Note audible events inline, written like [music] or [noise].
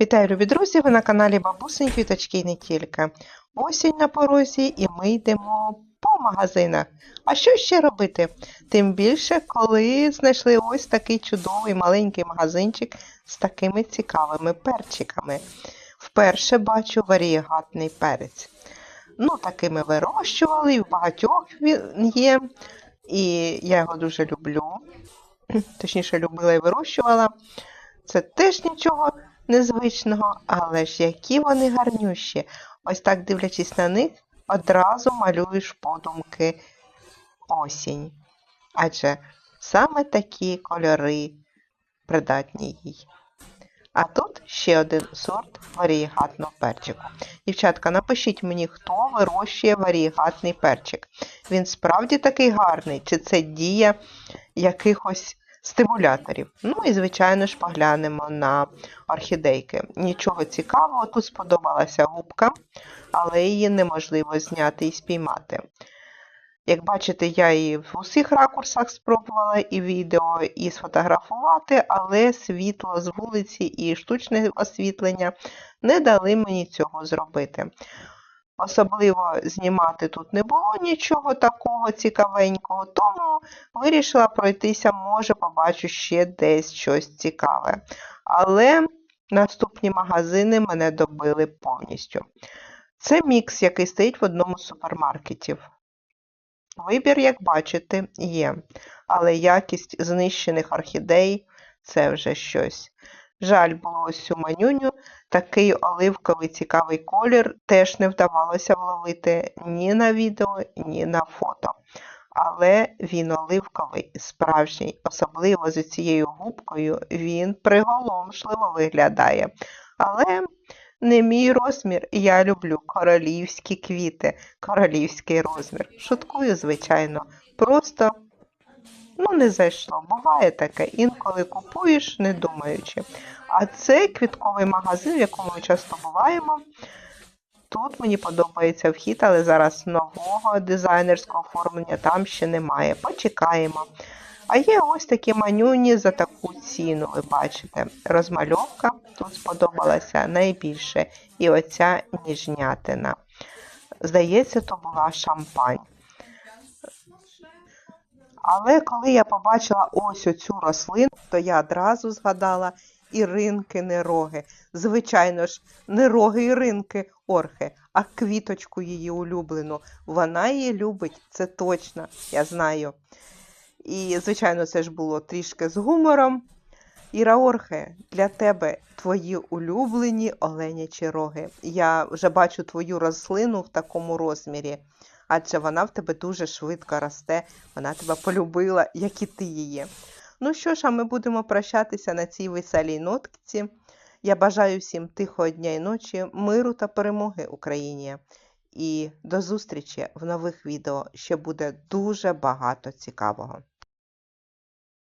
Вітаю, любі друзі! Ви на каналі Бабусень Квіточки і не тільки. Осінь на порозі і ми йдемо по магазинах. А що ще робити? Тим більше, коли знайшли ось такий чудовий маленький магазинчик з такими цікавими перчиками. Вперше бачу варієгатний перець. Ну, такими вирощували, в багатьох він є, і я його дуже люблю. [clears throat] Точніше, любила і вирощувала. Це теж нічого незвичного, але ж які вони гарнющі. Ось так дивлячись на них, одразу малюєш подумки осінь. Адже саме такі кольори придатні їй. А тут ще один сорт варієгатного перчику. Дівчатка, напишіть мені, хто вирощує варієгатний перчик. Він справді такий гарний, чи це дія якихось стимуляторів. Ну і, звичайно ж, поглянемо на орхідейки. Нічого цікавого, тут сподобалася губка, але її неможливо зняти і спіймати. Як бачите, я її в усіх ракурсах спробувала і відео, і сфотографувати, але світло з вулиці і штучне освітлення не дали мені цього зробити. Особливо знімати тут не було нічого такого цікавенького, тому вирішила пройтися, може, побачу ще десь щось цікаве. Але наступні магазини мене добили повністю. Це мікс, який стоїть в одному з супермаркетів. Вибір, як бачите, є, але якість знищених орхідей це вже щось. Жаль було ось цю манюню, такий оливковий цікавий колір теж не вдавалося вловити ні на відео, ні на фото. Але він оливковий, справжній, особливо з цією губкою, він приголомшливо виглядає. Але не мій розмір, я люблю королівські квіти, королівський розмір. Шуткую, звичайно, просто ну, не зайшло. Буває таке, інколи купуєш, не думаючи. А це квітковий магазин, в якому ми часто буваємо. Тут мені подобається вхід, але зараз нового дизайнерського оформлення там ще немає. Почекаємо. А є ось такі манюні за таку ціну, ви бачите. Розмальовка тут сподобалася найбільше. І оця ніжнятина. Здається, то була шампань. Але коли я побачила ось оцю рослину, то я одразу згадала Іринки не роги. Звичайно ж, не роги Іринки орхи, а квіточку її улюблену. Вона її любить, це точно, я знаю. І, звичайно, це ж було трішки з гумором. Іра Орхе, для тебе твої улюблені оленячі роги. Я вже бачу твою рослину в такому розмірі, адже вона в тебе дуже швидко росте, вона тебе полюбила, як і ти її. Ну що ж, а ми будемо прощатися на цій веселій нотці. Я бажаю всім тихого дня і ночі, миру та перемоги Україні. І до зустрічі в нових відео ще буде дуже багато цікавого.